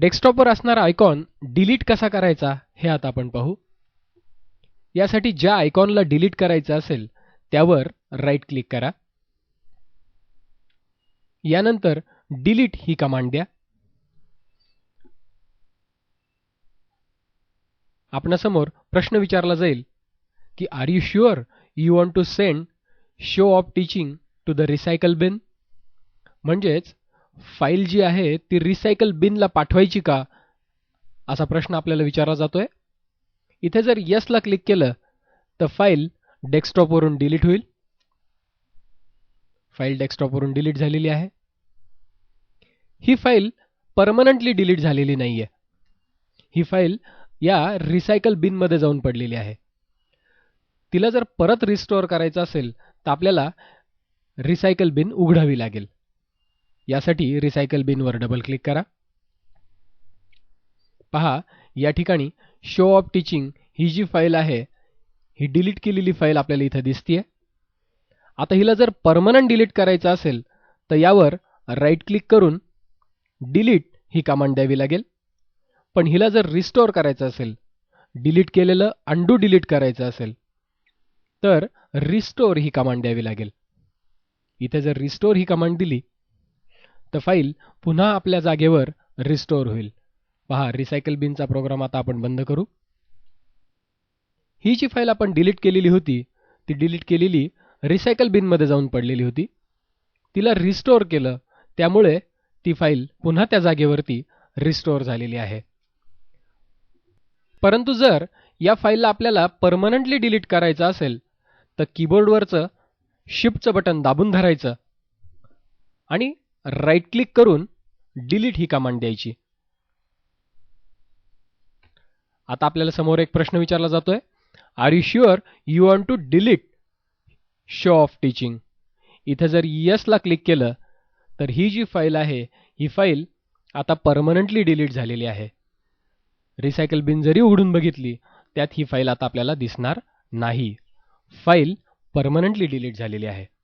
डेस्कटॉपवर असणारा icon delete कसा करायचा हे आता आपण पाहू. यासाठी ज्या आयकॉनला डिलीट करायचं असेल त्यावर राईट क्लिक करा. यानंतर डिलीट ही कमांड द्या. आपणासमोर प्रश्न विचारला जाईल की are you sure you want to send show of teaching to the recycle bin म्हणजेच फाईल जी आहे ती रिसायकल बिनला पाठवायची का? असा प्रश्न आपल्याला विचारला जातोय. इथे जर यसला क्लिक केलं तर फाईल डेस्कटॉपवरून डिलीट होईल. फाईल डेस्कटॉपवरून डिलीट झालेली आहे. ही फाईल परमनंटली डिलीट झालेली नाही आहे ही फाईल या रिसायकल बिनमध्ये जाऊन पडलेली आहे. तिला जर परत रिस्टोअर करायचं असेल तर आपल्याला रिसायकल बिन उघडावी लागेल. यासाठी रिसायकल बिनवर डबल क्लिक करा. पहा या ठिकाणी शो ऑफ टीचिंग ही जी फाईल आहे ही डिलीट केलेली फाईल आपल्याला इथं दिसतीये. आता हिला जर परमनंट डिलीट करायचं असेल तर यावर राईट क्लिक करून डिलीट ही कमांड द्यावी लागेल. पण हिला जर रिस्टोअर करायचं असेल डिलीट केलेलं अंडू डिलीट करायचं असेल तर रिस्टोअर ही कमांड द्यावी लागेल. इथे जर रिस्टोअर ही कमांड दिली तर फाईल पुन्हा आपल्या जागेवर रिस्टोअर होईल. पहा रिसायकल बिनचा प्रोग्राम आता आपण बंद करू. ही जी फाईल आपण डिलीट केलेली होती ती डिलीट केलेली रिसायकल बिनमध्ये जाऊन पडलेली होती. तिला रिस्टोअर केलं त्यामुळे ती फाईल पुन्हा त्या जागेवरती रिस्टोअर झालेली आहे. परंतु जर या फाईलला आपल्याला परमनंटली डिलीट करायचं असेल तर कीबोर्डवरचं शिफ्टचं बटन दाबून धरायचं आणि राईट क्लिक करून डिलीट ही कमांड द्यायची. आता आपल्याला समोर एक प्रश्न विचारला जातोय. Are you sure you want to delete show of teaching इथं जर यसला क्लिक केलं तर ही जी फाईल आहे ही फाईल आता परमनंटली डिलीट झालेली आहे. रिसायकल बिन जरी उघडून बघितली त्यात ही फाईल आता आपल्याला दिसणार नाही. फाईल परमनंटली डिलीट झालेली आहे.